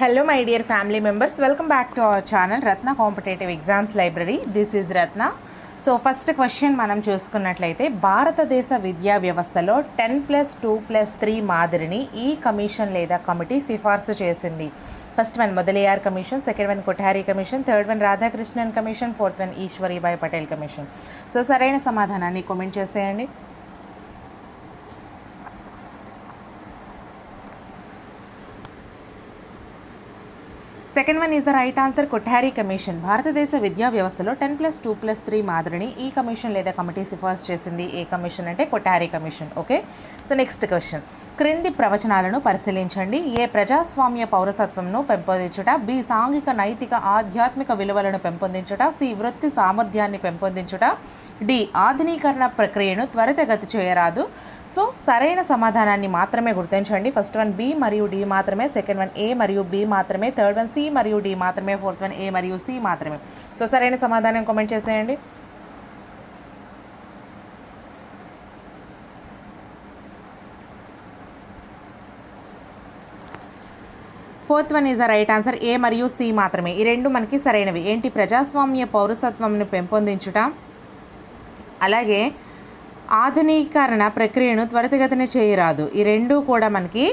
Hello my dear family members welcome back to our channel Ratna competitive exams library this is Ratna so first question మనం చూసుకున్నట్లయితే భారతదేశ విద్యా వ్యవస్థలో ten plus two plus three మాదిరిని ఈ commission లేదా committee సిఫార్సు చేసింది. First one Mudaliar commission second one Kothari commission third one Radhakrishnan commission fourth one Eshwaribai Patel commission so సరైన సమాధానాన్ని కామెంట్ చేసేయండి. Second one is the right answer Kothari commission. భారతదేశ విద్యా వ్యవస్థలో ten plus two plus three మాదిరిని ఈ commission లేదా committee సిఫార్సు చేసింది. ఏ కమిషన్ అంటే Kothari commission. Okay? So next question. క్రింది ప్రవచనాలను పరిశీలించండి. ఏ ప్రజాస్వామ్య పౌరసత్వంను పెంపొందించుట బి సాంఘిక నైతిక ఆధ్యాత్మిక విలువలను పెంపొందించుట సి వృత్తి సామర్థ్యాన్ని పెంపొందించుట డి ఆధునీకరణ ప్రక్రియను త్వరితగతి చేయరాదు సో సరైన సమాధానాన్ని మాత్రమే గుర్తించండి. ఫస్ట్ వన్ బి మరియు డి మాత్రమే సెకండ్ వన్ ఏ మరియు బి మాత్రమే థర్డ్ వన్ సి మరియు డి మాత్రమే ఫోర్త్ వన్ ఏ మరియు సి మాత్రమే. సో సరైన సమాధానం కామెంట్ చేసేయండి. Fourth one is the right answer. A మరియు సి మాత్రమే. ఈ రెండు మనకి సరైనవి. ఏంటి? ప్రజాస్వామ్య పౌరసత్వంను పెంపొందించుట. అలాగే ఆధునీకరణ ప్రక్రియను త్వరితగతిన చేయరాదు. ఈ రెండూ కూడా మనకి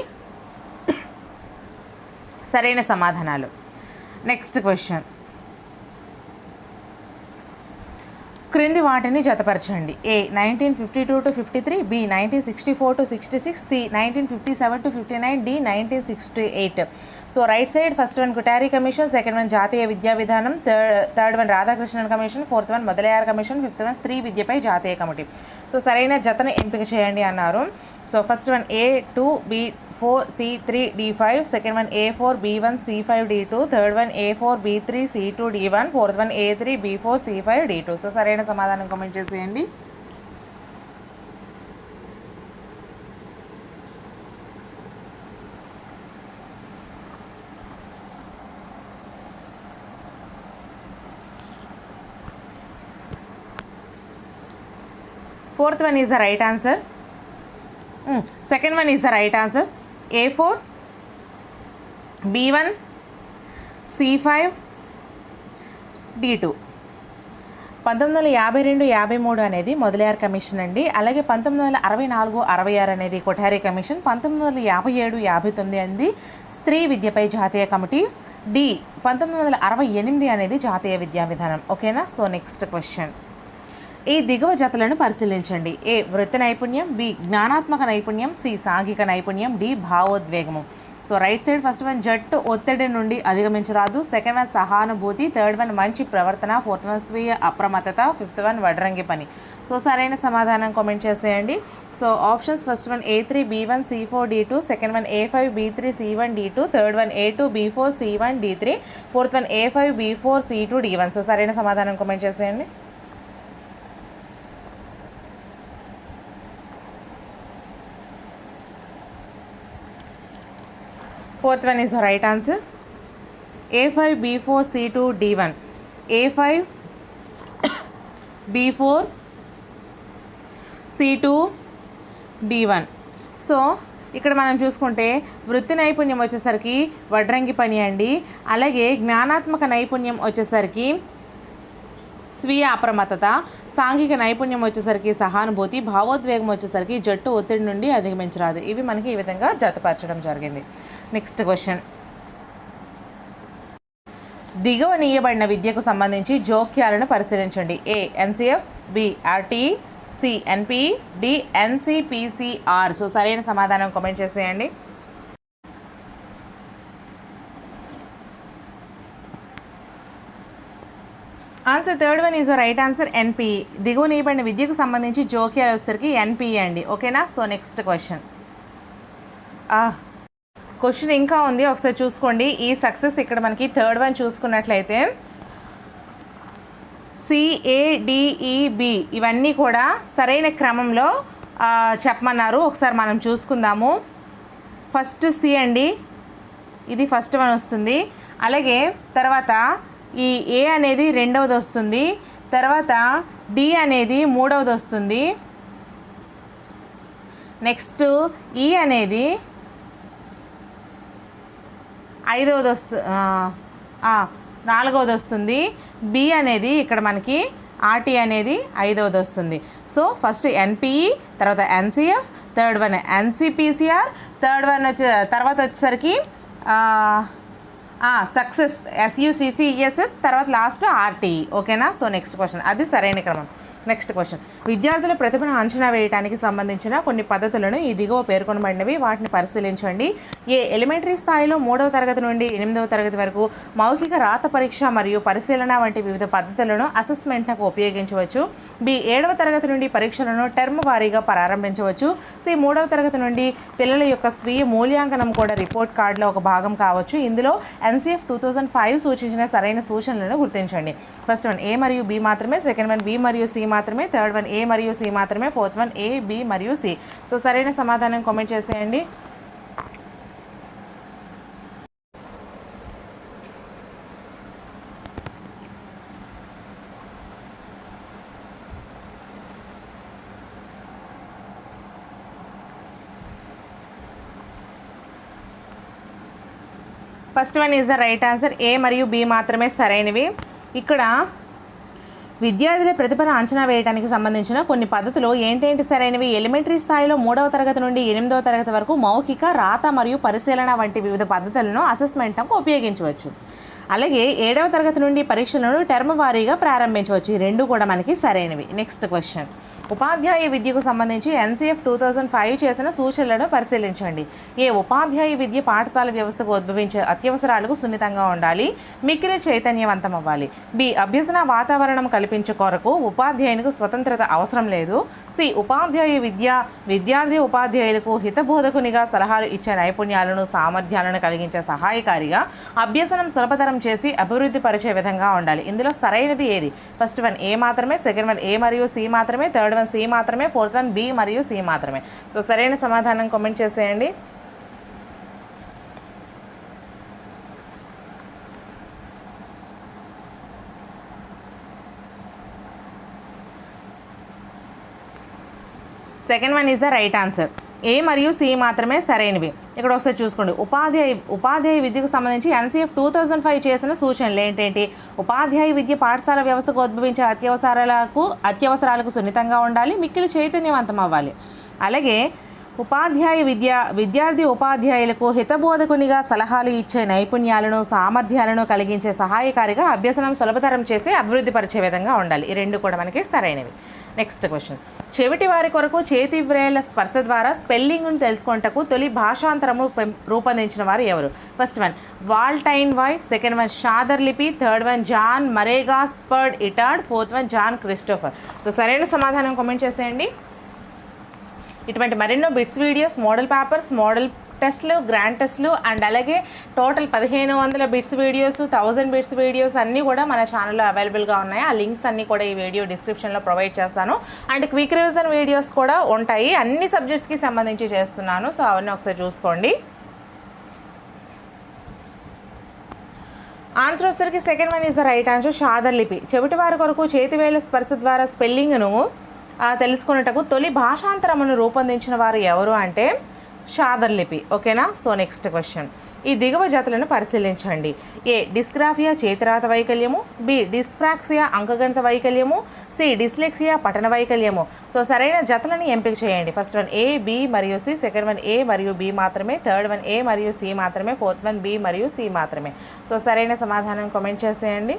సరైన సమాధానాలు. Next question. క్రింది వాటిని జతపరచండి. A nineteen fifty two to fifty three B nineteen sixty four to sixty six C nineteen fifty seven to fifty nine D nineteen sixty eight so right side first one Kothari commission second one జాతీయ విద్యా విధానం third third one Radhakrishnan commission fourth one Mudaliar commission fifth one స్త్రీ విద్యపై జాతీయ committee so సరైన జతను ఎంపిక చేయండి అన్నారు. So first one A two B four C three D five second one A four B one C five D two third one A four B three C two D one fourth one A three B four C five D two so సరైన సమాధానం comment చేసేయండి. Fourth one is the right answer second one is the right answer A four B one C five D two పంతొమ్మిది వందల యాభై రెండు యాభై మూడు అనేది మొదలయార్ కమిషన్ అండి. అలాగే పంతొమ్మిది వందల అరవై నాలుగు అరవై ఆరు అనేది కొఠారి కమిషన్. పంతొమ్మిది వందల యాభై ఏడు యాభై తొమ్మిది అనేది స్త్రీ విద్యపై జాతీయ కమిటీ. డి పంతొమ్మిది వందల అరవై ఎనిమిది అనేది జాతీయ విద్యా విధానం. ఓకేనా సో నెక్స్ట్ క్వశ్చన్ ఈ దిగువ జతలను పరిశీలించండి. ఏ వృత్తి నైపుణ్యం బి జ్ఞానాత్మక నైపుణ్యం సి సాంఘిక నైపుణ్యం D భావోద్వేగము. So right side first one జట్టు ఒత్తిడి నుండి అధిగమించరాదు. సెకండ్ వన్ సహానుభూతి థర్డ్ వన్ మంచి ప్రవర్తన ఫోర్త్ వన్ స్వీయ అప్రమత్తత ఫిఫ్త్ వన్ వడ్రంగి పని. సో సరైన సమాధానం కామెంట్ చేసేయండి. So options first one A three B one C four D two second one A five B three C one D two third one A two B four C one D three fourth one A five B four C two D one. So సరైన సమాధానం comment చేసేయండి. Fourth one is the right answer A five B four C two D one A five B four C two D one so ఇక్కడ మనం చూసుకుంటే వృత్తి నైపుణ్యం వచ్చేసరికి వడ్రంగి పని అండి. అలాగే జ్ఞానాత్మక నైపుణ్యం వచ్చేసరికి స్వీయ అప్రమత్తత సాంఘిక నైపుణ్యం వచ్చేసరికి సహానుభూతి భావోద్వేగం వచ్చేసరికి జట్టు ఒత్తిడి నుండి అధిగమించరాదు. ఇవి మనకి ఈ విధంగా జతపరచడం జరిగింది. నెక్స్ట్ క్వశ్చన్ దిగువ నీయబడిన విద్యకు సంబంధించి జోక్యాలను పరిశీలించండి. A NCF B RT C NP D NCPCR so సరైన సమాధానం కామెంట్ చేసేయండి. Answer third one is right answer NP దిగువ నీయబడిన విద్యకు సంబంధించి జోక్యాలు వచ్చేసరికి ఎన్పి అండి. ఓకేనా సో నెక్స్ట్ క్వశ్చన్ క్వశ్చన్ ఇంకా ఉంది. ఒకసారి చూసుకోండి. ఈ సక్సెస్ ఇక్కడ మనకి థర్డ్ వన్ చూసుకున్నట్లయితే సిఏడిఈబి ఇవన్నీ కూడా సరైన క్రమంలో చెప్పమన్నారు. ఒకసారి మనం చూసుకుందాము. ఫస్ట్ సి అండి. ఇది ఫస్ట్ వన్ వస్తుంది. అలాగే తర్వాత ఈ ఏ అనేది రెండవది వస్తుంది. తర్వాత డి అనేది మూడవది వస్తుంది. నెక్స్ట్ ఈ అనేది ఐదవది వస్తు నాలుగవది వస్తుంది బి అనేది ఇక్కడ మనకి ఆర్టీ అనేది ఐదవది వస్తుంది సో ఫస్ట్ ఎన్పిఈ తర్వాత NCF third one NCPCR third one వచ్చే తర్వాత వచ్చేసరికి సక్సెస్ ఎస్యుసిసిఎస్ఎస్ తర్వాత లాస్ట్ ఆర్టీఈ ఓకేనా సో నెక్స్ట్ క్వశ్చన్ అది సరైన క్రమం. నెక్స్ట్ క్వశ్చన్ విద్యార్థుల ప్రతిభను అంచనా వేయడానికి సంబంధించిన కొన్ని పద్ధతులను ఈ దిగువ పేర్కొనబడినవి. వాటిని పరిశీలించండి. ఏ ఎలిమెంటరీ స్థాయిలో మూడవ తరగతి నుండి ఎనిమిదవ తరగతి వరకు మౌఖిక రాత పరీక్ష మరియు పరిశీలన వంటి వివిధ పద్ధతులను అసెస్మెంట్లకు ఉపయోగించవచ్చు. బి ఏడవ తరగతి నుండి పరీక్షలను టర్మ్ వారీగా ప్రారంభించవచ్చు. సి మూడవ తరగతి నుండి పిల్లల యొక్క స్వీయ మూల్యాంకనం కూడా రిపోర్ట్ కార్డులో ఒక భాగం కావచ్చు. ఇందులో ఎన్సీఎఫ్ టూ థౌజండ్ ఫైవ్ సూచించిన సరైన సూచనలను గుర్తించండి. ఫస్ట్ వన్ ఏ మరియు బి మాత్రమే. సెకండ్ వన్ బి మరియు సి మాత్రమే థర్డ్ వన్ ఏ మరియు సి మాత్రమే ఫోర్త్ వన్ ఏ బి మరియు సి సో సరైన సమాధానం కామెంట్ చేసేయండి. First one is the right answer A మరియు బి మాత్రమే సరైనవి. ఇక్కడ విద్యార్థుల ప్రతిభను అంచనా వేయడానికి సంబంధించిన కొన్ని పద్ధతులు ఏంటేంటి సరైనవి? ఎలిమెంటరీ స్థాయిలో మూడవ తరగతి నుండి ఎనిమిదవ తరగతి వరకు మౌఖిక రాత మరియు పరిశీలన వంటి వివిధ పద్ధతులను అసెస్మెంట్కు ఉపయోగించవచ్చు. అలాగే ఏడవ తరగతి నుండి పరీక్షలను టర్మ్ వారీగా ప్రారంభించవచ్చు. ఈ రెండు కూడా మనకి సరైనవి. నెక్స్ట్ క్వశ్చన్ ఉపాధ్యాయ విద్యకు సంబంధించి ఎన్సీఎఫ్ టూ థౌజండ్ ఫైవ్ చేసిన సూచనలను పరిశీలించండి. ఏ ఉపాధ్యాయ విద్య పాఠశాల వ్యవస్థకు ఉద్భవించే అత్యవసరాలకు సున్నితంగా ఉండాలి మిక్కిలి చైతన్యవంతం అవ్వాలి బి అభ్యసన వాతావరణం కల్పించే కొరకు ఉపాధ్యాయునికి స్వతంత్రత అవసరం లేదు. సి ఉపాధ్యాయ విద్య విద్యార్థి ఉపాధ్యాయులకు హితబోధకునిగా సలహాలు ఇచ్చే నైపుణ్యాలను సామర్థ్యాలను కలిగించే సహాయకారిగా అభ్యసనం సులభతరం చేసి అభివృద్ధి పరిచే విధంగా ఉండాలి. ఇందులో సరైనది ఏది? ఫస్ట్ వన్ ఏ మాత్రమే సెకండ్ వన్ ఏ మరియు సి మాత్రమే థర్డ్ వన్ సి మాత్రమే ఫోర్త్ వన్ బి మరియు సి మాత్రమే. సో సరైన సమాధానం కామెంట్ చేసేయండి. Second one is the right answer. A మరియు సి మాత్రమే సరైనవి. ఇక్కడ ఒకసారి చూసుకోండి. ఉపాధ్యాయ ఉపాధ్యాయ విద్యకు సంబంధించి ఎన్సీఎఫ్ టూ థౌజండ్ ఫైవ్ చేసిన సూచనలు ఏంటేంటి? ఉపాధ్యాయ విద్య పాఠశాల వ్యవస్థకు ఉద్భవించే అత్యవసరాలకు అత్యవసరాలకు సున్నితంగా ఉండాలి మిక్కిలి చైతన్యవంతం అవ్వాలి అలాగే ఉపాధ్యాయ విద్య విద్యార్థి ఉపాధ్యాయులకు హితబోధకునిగా సలహాలు ఇచ్చే నైపుణ్యాలను సామర్థ్యాలను కలిగించే సహాయకారిగా అభ్యసనం సులభతరం చేసి అభివృద్ధి పరిచే విధంగా ఉండాలి. ఈ రెండు కూడా మనకి సరైనవి. నెక్స్ట్ క్వశ్చన్ చెవిటి వారి కొరకు చేతి వ్రేల స్పర్శ ద్వారా స్పెల్లింగ్ను తెలుసుకుంటకు తొలి భాషాంతరము రూపొందించిన వారు ఎవరు? First one Valentin Haüy second one షాదర్ లిపి థర్డ్ వన్ జాన్ మరేగా స్పర్డ్ Itard fourth one John Christopher so సరైన సమాధానం కామెంట్ చేసేయండి. ఇటువంటి మరెన్నో bits videos model papers model టెస్ట్లు గ్రాండ్ టెస్ట్లు అండ్ అలాగే టోటల్ పదిహేను వందల bits videos thousand bits videos అన్నీ కూడా మన ఛానల్లో అవైలబుల్గా ఉన్నాయి. ఆ లింక్స్ అన్నీ కూడా ఈ వీడియో డిస్క్రిప్షన్లో ప్రొవైడ్ చేస్తాను. అండ్ క్విక్ రివిజన్ వీడియోస్ కూడా ఉంటాయి. అన్ని సబ్జెక్ట్స్కి సంబంధించి చేస్తున్నాను. సో అవన్నీ ఒకసారి చూసుకోండి. ఆన్సర్ వచ్చేసరికి second one is the right answer షాదర్ లిపి చెవిటి వారి కొరకు చేతివేల స్పర్శ ద్వారా స్పెల్లింగ్ను తెలుసుకున్నటకు తొలి భాషాంతరమును రూపొందించిన వారు ఎవరు అంటే షాదర్ లిపి. ఓకేనా? So next question. ఈ దిగువ జతలను పరిశీలించండి. ఏ డిస్గ్రాఫియా చేతిరాత వైకల్యము బి డిస్ఫ్రాక్సియా అంకగణిత వైకల్యము సి డిస్లెక్సియా పఠన వైకల్యము. సో సరైన జతలను ఎంపిక చేయండి. ఫస్ట్ వన్ ఏ బి మరియు సి సెకండ్ వన్ ఏ మరియు బి మాత్రమే థర్డ్ వన్ ఏ మరియు సి మాత్రమే ఫోర్త్ వన్ బి మరియు సి మాత్రమే. సో సరైన సమాధానం కామెంట్ చేసేయండి.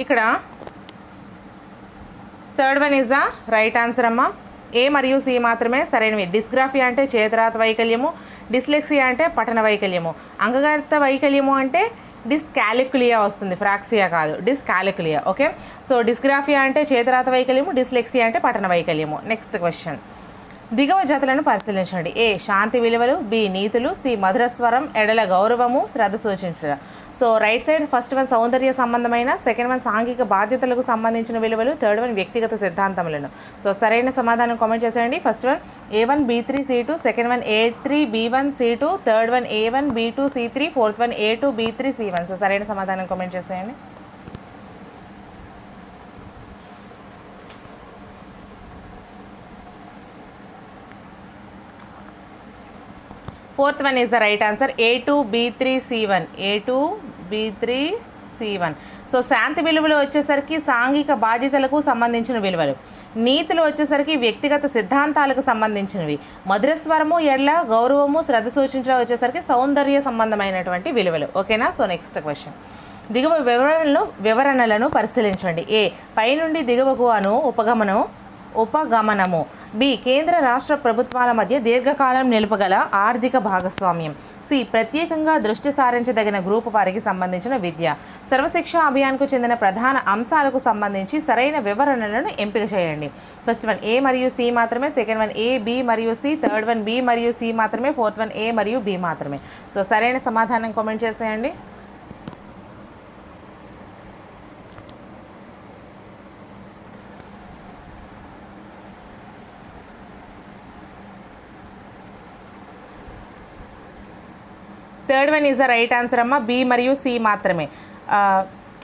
ఇక్కడ third one is the right answer అమ్మ. ఏ మరియు సి మాత్రమే సరైనవి. డిస్గ్రాఫియా అంటే చేతరాత వైకల్యము డిస్లెక్సియా అంటే పఠన వైకల్యము. అంగగత వైకల్యము అంటే డిస్కాలిక్యులియా వస్తుంది. ఫ్రాక్సియా కాదు. డిస్కాలిక్యులియా. ఓకే? సో డిస్గ్రాఫియా అంటే చేతరాత వైకల్యము డిస్లెక్సియా అంటే పఠన వైకల్యము. Next question. దిగువ జతలను పరిశీలించండి. ఏ శాంతి విలువలు బి నీతులు సి మధురస్వరం ఎడల గౌరవము శ్రద్ధ సూచించడం. So right side first one సౌందర్య సంబంధమైన సెకండ్ వన్ సాంఘిక బాధ్యతలకు సంబంధించిన విలువలు థర్డ్ వన్ వ్యక్తిగత సిద్ధాంతములను. సో సరైన సమాధానం కామెంట్ చేసేయండి. First one A one B three C two second one A three B one C two third one A one B two C three fourth one A two B three C one so సరైన సమాధానం comment చేసేయండి. Fourth one is the right answer A two B three C one A two B three C one so శాంతి విలువలు వచ్చేసరికి సాంఘిక బాధ్యతలకు సంబంధించిన విలువలు. నీతులు వచ్చేసరికి వ్యక్తిగత సిద్ధాంతాలకు సంబంధించినవి. మధురస్వరము ఎడ్ల గౌరవము శ్రద్ధ సూచించడం వచ్చేసరికి సౌందర్య సంబంధమైనటువంటి విలువలు. ఓకేనా? సో నెక్స్ట్ క్వశ్చన్ దిగువ వివరణలు వివరణలను పరిశీలించండి. ఏ పైనుండి దిగువకు అను ఉపగమనం ఉపగమనము. బి. కేంద్ర రాష్ట్ర ప్రభుత్వాల మధ్య దీర్ఘకాలం నిలుపగల ఆర్థిక భాగస్వామ్యం. సి. ప్రత్యేకంగా దృష్టి సారించదగిన గ్రూపు వారికి సంబంధించిన విద్య. సర్వశిక్ష అభియాన్కు చెందిన ప్రధాన అంశాలకు సంబంధించి సరైన వివరణలను ఎంపిక చేయండి. ఫస్ట్ వన్ ఏ మరియు సి మాత్రమే సెకండ్ వన్ ఏ బి మరియు సి థర్డ్ వన్ బి మరియు సి మాత్రమే ఫోర్త్ వన్ ఏ మరియు బి మాత్రమే. సో సరైన సమాధానం కామెంట్ చేసేయండి. Third one is the right answer అమ్మ. బి మరియు సి మాత్రమే.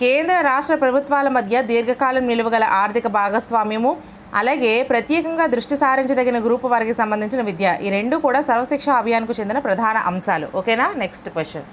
కేంద్ర రాష్ట్ర ప్రభుత్వాల మధ్య దీర్ఘకాలం నిలువగల ఆర్థిక భాగస్వామ్యము అలాగే ప్రత్యేకంగా దృష్టి సారించదగిన గ్రూపు వారికి సంబంధించిన విద్య. ఈ రెండు కూడా సర్వశిక్ష అభియాన్కు చెందిన ప్రధాన అంశాలు. ఓకేనా నెక్స్ట్ క్వశ్చన్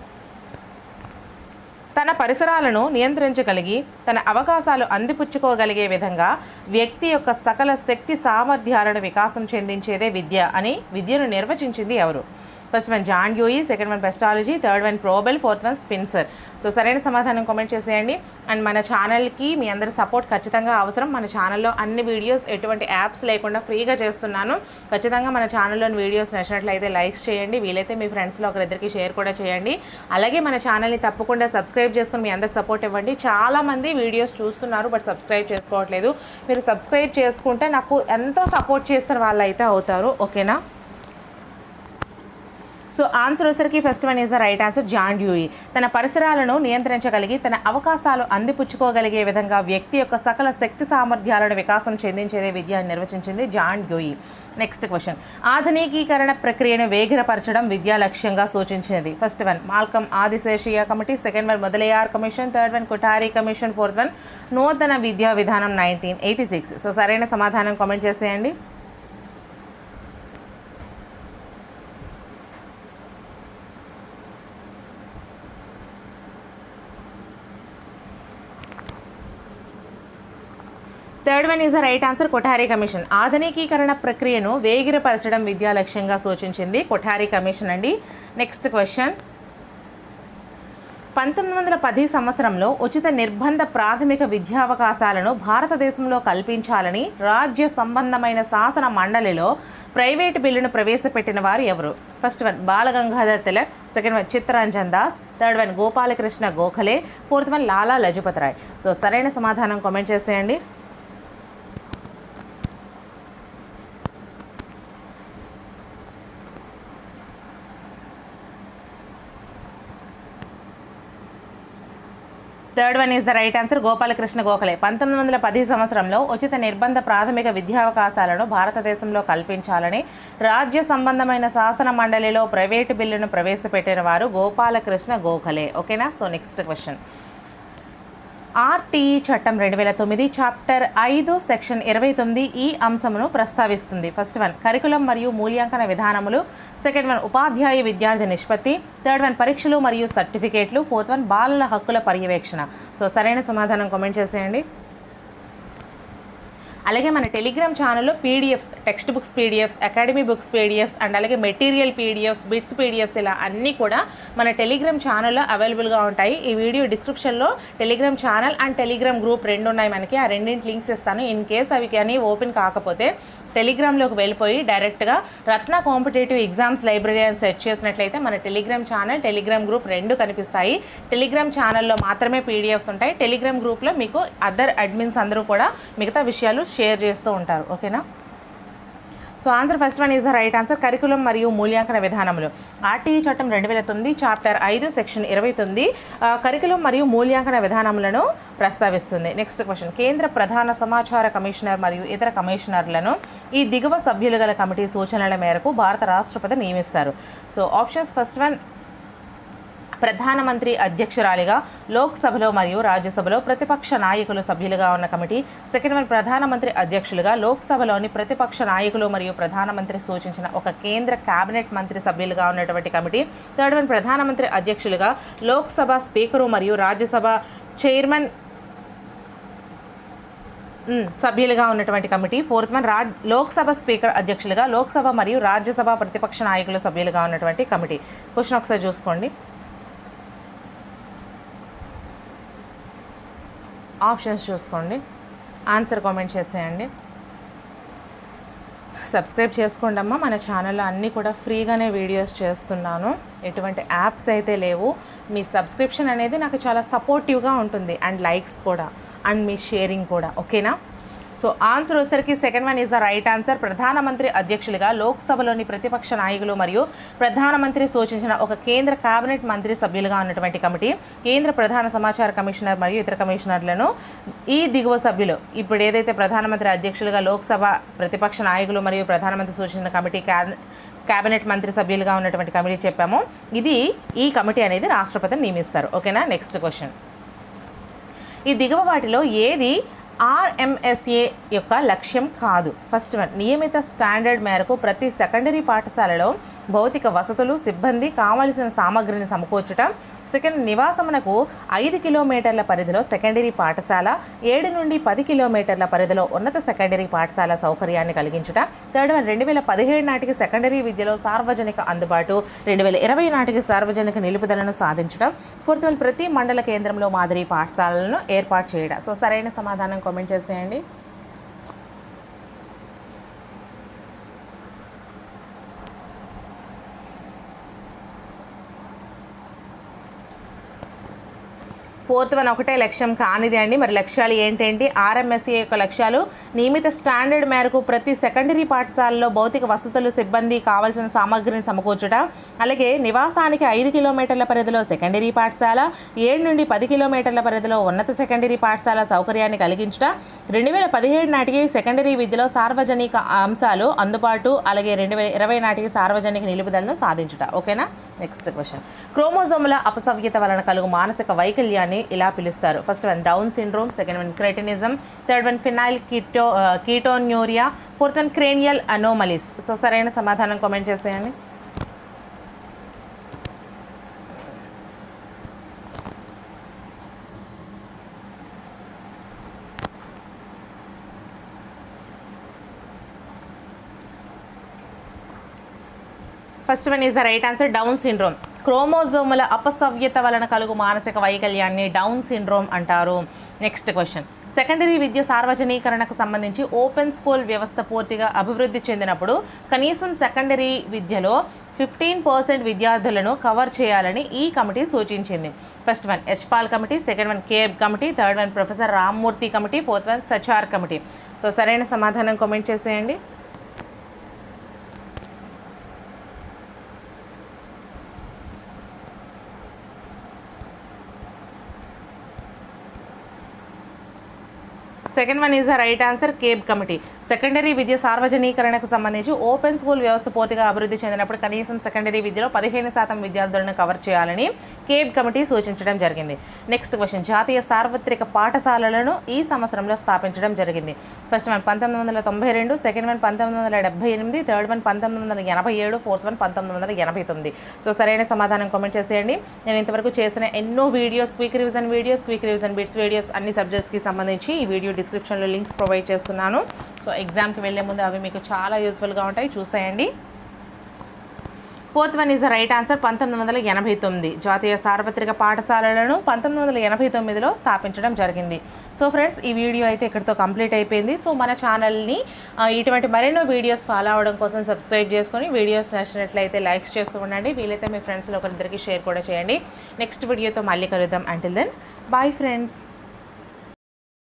తన పరిసరాలను నియంత్రించగలిగి తన అవకాశాలు అందిపుచ్చుకోగలిగే విధంగా వ్యక్తి యొక్క సకల శక్తి సామర్థ్యాలను వికాసం చెందించేదే విద్య అని విద్యను నిర్వచించింది ఎవరు? First one John Dewey second one Pestalozzi third one Froebel fourth one Spencer. So సరైన సమాధానం కామెంట్ చేసేయండి. అండ్ మన ఛానల్కి మీ అందరి సపోర్ట్ ఖచ్చితంగా అవసరం. మన ఛానల్లో అన్ని వీడియోస్ ఎటువంటి యాప్స్ లేకుండా ఫ్రీగా చేస్తున్నాను. ఖచ్చితంగా మన ఛానల్లోని వీడియోస్ నచ్చినట్లయితే లైక్స్ చేయండి. వీలైతే మీ ఫ్రెండ్స్లో ఒకరిద్దరికి షేర్ కూడా చేయండి. అలాగే మన ఛానల్ని తప్పకుండా సబ్స్క్రైబ్ చేసుకుని మీ అందరి సపోర్ట్ ఇవ్వండి. చాలామంది వీడియోస్ చూస్తున్నారు బట్ సబ్స్క్రైబ్ చేసుకోవట్లేదు. మీరు సబ్స్క్రైబ్ చేసుకుంటే నాకు ఎంతో సపోర్ట్ చేసిన వాళ్ళు అయితే అవుతారు. ఓకేనా? సో ఆన్సర్ వచ్చరికి first one is the right answer John Dewey. తన పరిసరాలను నియంత్రించగలిగి తన అవకాశాలు అందిపుచ్చుకోగలిగే విధంగా వ్యక్తి యొక్క సకల శక్తి సామర్థ్యాలను వికాసం చెందించేదే విద్య అని నిర్వచించింది జాన్ డ్యూయి. నెక్స్ట్ క్వశ్చన్ ఆధునికీకరణ ప్రక్రియను వేగిరపరచడం విద్యా లక్ష్యంగా సూచించినది. First one Malcolm Adiseshiah committee second one Mudaliar commission third one Kothari commission fourth one నూతన విద్యా విధానం నైన్టీన్ ఎయిటీ సిక్స్ సో సరైన సమాధానం కామెంట్ చేసేయండి. Third one is the right answer Kothari commission ఆధునికీకరణ ప్రక్రియను వేగిరపరచడం విద్యా లక్ష్యంగా సూచించింది కొఠారి కమిషన్ అండి. నెక్స్ట్ క్వశ్చన్ పంతొమ్మిది వందల పది సంవత్సరంలో ఉచిత నిర్బంధ ప్రాథమిక విద్యావకాశాలను భారతదేశంలో కల్పించాలని రాజ్య సంబంధమైన శాసన మండలిలో ప్రైవేటు బిల్లును ప్రవేశపెట్టిన వారు ఎవరు? First one Balagangadhar Tilak. Second one Chittaranjan Das. Third one Gopalakrishna Gokhale. Fourth one Lala Lajpat Rai. So సరైన సమాధానం కామెంట్ చేసేయండి. Third one is the right answer Gopalakrishna Gokhale. పంతొమ్మిది వందల పది సంవత్సరంలో ఉచిత నిర్బంధ ప్రాథమిక విద్యావకాశాలను భారతదేశంలో కల్పించాలని రాజ్య సంబంధమైన శాసన మండలిలో ప్రైవేటు బిల్లును ప్రవేశపెట్టిన వారు గోపాలకృష్ణ గోఖలే. ఓకేనా సో నెక్స్ట్ క్వశ్చన్ ఆర్టీఈ చట్టం రెండు వేల తొమ్మిది చాప్టర్ ఐదు సెక్షన్ ఇరవై తొమ్మిది ఈ అంశమును ప్రస్తావిస్తుంది. ఫస్ట్ వన్ కరికులం మరియు మూల్యాంకన విధానములు. సెకండ్ వన్ ఉపాధ్యాయ విద్యార్థి నిష్పత్తి. థర్డ్ వన్ పరీక్షలు మరియు సర్టిఫికేట్లు. ఫోర్త్ వన్ బాలల హక్కుల పర్యవేక్షణ. సో సరైన సమాధానం కామెంట్ చేసేయండి. అలాగే మన టెలిగ్రామ్ ఛానల్లో PDFs text books PDFs academy books PDFs and అలాగే మెటీరియల్ పీడిఎఫ్స్ బిట్స్ పీడిఎఫ్స్ ఇలా అన్నీ కూడా మన టెలిగ్రామ్ ఛానల్లో అవైలబుల్గా ఉంటాయి. ఈ వీడియో డిస్క్రిప్షన్లో Telegram channel and Telegram group రెండు ఉన్నాయి మనకి. ఆ రెండింటి లింక్స్ ఇస్తాను. ఇన్ కేస్ అవి కానీ ఓపెన్ కాకపోతే టెలిగ్రామ్లోకి వెళ్ళిపోయి డైరెక్ట్గా రత్న కాంపిటేటివ్ ఎగ్జామ్స్ లైబ్రరీ అని సెర్చ్ చేసినట్లయితే మన టెలిగ్రామ్ ఛానల్ టెలిగ్రామ్ గ్రూప్ రెండు కనిపిస్తాయి. టెలిగ్రామ్ ఛానల్లో మాత్రమే పీడిఎఫ్స్ ఉంటాయి. టెలిగ్రామ్ గ్రూప్లో మీకు అదర్ అడ్మిన్స్ అందరూ కూడా మిగతా విషయాలు షేర్ చేస్తూ ఉంటారు. ఓకేనా? So answer first one is the right answer. Curriculum మరియు మూల్యాంకన విధానములు. ఆర్టీఈ చట్టం రెండు వేల తొమ్మిది చాప్టర్ ఐదు సెక్షన్ ఇరవై తొమ్మిది కరికులం మరియు మూల్యాంకన విధానములను ప్రస్తావిస్తుంది. Next question. కేంద్ర ప్రధాన సమాచార కమిషనర్ మరియు ఇతర కమిషనర్లను ఈ దిగువ సభ్యులు గల కమిటీ సూచనల మేరకు భారత రాష్ట్రపతి నియమిస్తారు. సో ఆప్షన్స్ ఫస్ట్ వన్ ప్రధానమంత్రి అధ్యక్షురాలిగా లోక్సభలో మరియు రాజ్యసభలో ప్రతిపక్ష నాయకులు సభ్యులుగా ఉన్న కమిటీ సెకండ్ వన్ ప్రధానమంత్రి అధ్యక్షులుగా లోక్సభలోని ప్రతిపక్ష నాయకులు మరియు ప్రధానమంత్రి సూచించిన ఒక కేంద్ర కేబినెట్ మంత్రి సభ్యులుగా ఉన్నటువంటి కమిటీ థర్డ్ వన్ ప్రధానమంత్రి అధ్యక్షులుగా లోక్సభ స్పీకరు మరియు రాజ్యసభ చైర్మన్ సభ్యులుగా ఉన్నటువంటి కమిటీ ఫోర్త్ వన్ రాజ్ లోక్సభ స్పీకర్ అధ్యక్షులుగా లోక్సభ మరియు రాజ్యసభ ప్రతిపక్ష నాయకులు సభ్యులుగా ఉన్నటువంటి కమిటీ. క్వశ్చన్ ఒకసారి చూసుకోండి. ఆప్షన్స్ చూసుకోండి. ఆన్సర్ కామెంట్ చేసేయండి. సబ్స్క్రైబ్ చేసుకోండి అమ్మా. మన ఛానల్లో అన్నీ కూడా ఫ్రీగానే వీడియోస్ చేస్తున్నాను. ఎటువంటి యాప్స్ అయితే లేవు. మీ సబ్స్క్రిప్షన్ అనేది నాకు చాలా సపోర్టివ్గా ఉంటుంది. అండ్ లైక్స్ కూడా. అండ్ మీ షేరింగ్ కూడా. ఓకేనా సో ఆన్సర్ వచ్చేసరికి second one is the right answer. ప్రధానమంత్రి అధ్యక్షులుగా లోక్సభలోని ప్రతిపక్ష నాయకులు మరియు ప్రధానమంత్రి సూచించిన ఒక కేంద్ర కేబినెట్ మంత్రి సభ్యులుగా ఉన్నటువంటి కమిటీ కేంద్ర ప్రధాన సమాచార కమిషనర్ మరియు ఇతర కమిషనర్లను ఈ దిగువ సభ్యులు ఇప్పుడు ఏదైతే ప్రధానమంత్రి అధ్యక్షులుగా లోక్సభ ప్రతిపక్ష నాయకులు మరియు ప్రధానమంత్రి సూచించిన కమిటీ కేబినెట్ మంత్రి సభ్యులుగా ఉన్నటువంటి కమిటీ చెప్పాము. ఇది ఈ కమిటీ అనేది రాష్ట్రపతిని నియమిస్తారు. ఓకేనా? Next question. ఈ దిగువ వాటిలో ఏది ఆర్ఎంఎస్ఏ యొక్క లక్ష్యం కాదు. ఫస్ట్ వన్ నియమిత స్టాండర్డ్ మేరకు ప్రతి సెకండరీ పాఠశాలలో భౌతిక వసతులు సిబ్బంది కావలసిన సామగ్రిని సమకూర్చడం సెకండ్ నివాసమునకు ఐదు కిలోమీటర్ల పరిధిలో సెకండరీ పాఠశాల ఏడు నుండి పది కిలోమీటర్ల పరిధిలో ఉన్నత సెకండరీ పాఠశాల సౌకర్యాన్ని కలిగించుట. థర్డ్ వన్ రెండు వేల పదిహేడు నాటికి సెకండరీ విద్యలో సార్వజనిక అందుబాటు రెండు వేల ఇరవై నాటికి సార్వజనిక నిలుపుదలను సాధించడం ఫోర్త్ వన్ ప్రతి మండల కేంద్రంలో మాదిరి పాఠశాలలను ఏర్పాటు చేయడం సో సరైన సమాధానం కామెంట్ చేసేయండి. ఫోర్త్ వన్ ఒకటే లక్ష్యం కానిది అండి. మరి లక్ష్యాలు ఏంటేంటి? ఆర్ఎంఎస్ఏ యొక్క లక్ష్యాలు నియమిత స్టాండర్డ్ మేరకు ప్రతి సెకండరీ పాఠశాలలో భౌతిక వసతులు సిబ్బంది కావాల్సిన సామగ్రిని సమకూర్చుట అలాగే నివాసానికి ఐదు కిలోమీటర్ల పరిధిలో సెకండరీ పాఠశాల ఏడు నుండి పది కిలోమీటర్ల పరిధిలో ఉన్నత సెకండరీ పాఠశాల సౌకర్యాన్ని కలిగించుట రెండు వేల పదిహేడు నాటికి సెకండరీ విద్యలో సార్వజనిక అంశాలు అందుబాటు అలాగే రెండు వేల ఇరవై నాటికి సార్వజనిక నిలుపుదలను సాధించుట. ఓకేనా? Next question. క్రోమోజోముల అపసవ్యత వలన కలుగు మానసిక వైకల్యాన్ని ఇలా పిలుస్తారు. First one down syndrome second one cretinism third one phenyl keto ketonuria fourth one cranial anomalies so సరైన సమాధానం కామెంట్ చేసేయండి. First one is the right answer down syndrome క్రోమోజోముల అపసవ్యత వలన కలుగు మానసిక వైకల్యాన్ని డౌన్ సిండ్రోమ్ అంటారు. నెక్స్ట్ క్వశ్చన్ సెకండరీ విద్య సార్వజనీకరణకు సంబంధించి ఓపెన్ స్కూల్ వ్యవస్థ పూర్తిగా అభివృద్ధి చెందినప్పుడు కనీసం సెకండరీ విద్యలో ఫిఫ్టీన్ పర్సెంట్ విద్యార్థులను కవర్ చేయాలని ఈ కమిటీ సూచించింది. First one Yashpal committee. Second one K F committee. Third one professor Ramamurthy committee. Fourth one Sachar committee. So సరైన సమాధానం కామెంట్ చేసేయండి. second one is the right answer Cape Committee. Secondary విద్య సార్వజనీకరణకు సంబంధించి open school వ్యవస్థ పూర్తిగా అభివృద్ధి చెందినప్పుడు కనీసం సెకండరీ విద్యలో పదిహేను శాతం విద్యార్థులను కవర్ చేయాలని కేబ్ కమిటీ సూచించడం జరిగింది. Next question. జాతీయ సార్వత్రిక పాఠశాలలను ఈ సంవత్సరంలో స్థాపించడం జరిగింది. ఫస్ట్ వన్ పంతొమ్మిది వందల తొంభై రెండు సెకండ్ వన్ పంతొమ్మిది వందల డెబ్బై ఎనిమిది థర్డ్ వన్ పంతొమ్మిది వందల ఎనభై ఏడు ఫోర్త్ వన్ పంతొమ్మిది వందల ఎనభై తొమ్మిది. సో సరైన సమాధానం కామెంట్ చేసేయండి. నేను ఇంతవరకు చేసిన ఎన్నో videos quick revision videos quick revision bits videos అన్ని సబ్జెక్ట్స్కి సంబంధించి ఈ వీడియో డిస్క్రిప్షన్లో లింక్స్ ప్రొవైడ్ చేస్తున్నాను. సో ఎగ్జామ్కి వెళ్ళే ముందు అవి మీకు చాలా యూస్ఫుల్గా ఉంటాయి. చూసేయండి. Fourth one is the right answer పంతొమ్మిది వందల ఎనభై తొమ్మిది. జాతీయ సార్వత్రిక పాఠశాలలను పంతొమ్మిది వందల ఎనభై తొమ్మిదిలో స్థాపించడం జరిగింది. సో ఫ్రెండ్స్ ఈ వీడియో అయితే ఇక్కడితో కంప్లీట్ అయిపోయింది. సో మన ఛానల్ని ఇటువంటి మరెన్నో వీడియోస్ ఫాలో అవ్వడం కోసం సబ్స్క్రైబ్ చేసుకొని వీడియోస్ నచ్చినట్లయితే లైక్స్ చేస్తూ ఉండండి. వీలైతే మీ ఫ్రెండ్స్లో ఒకరిద్దరికి షేర్ కూడా చేయండి. నెక్స్ట్ వీడియోతో మళ్ళీ కలుద్దాం. Until then bye friends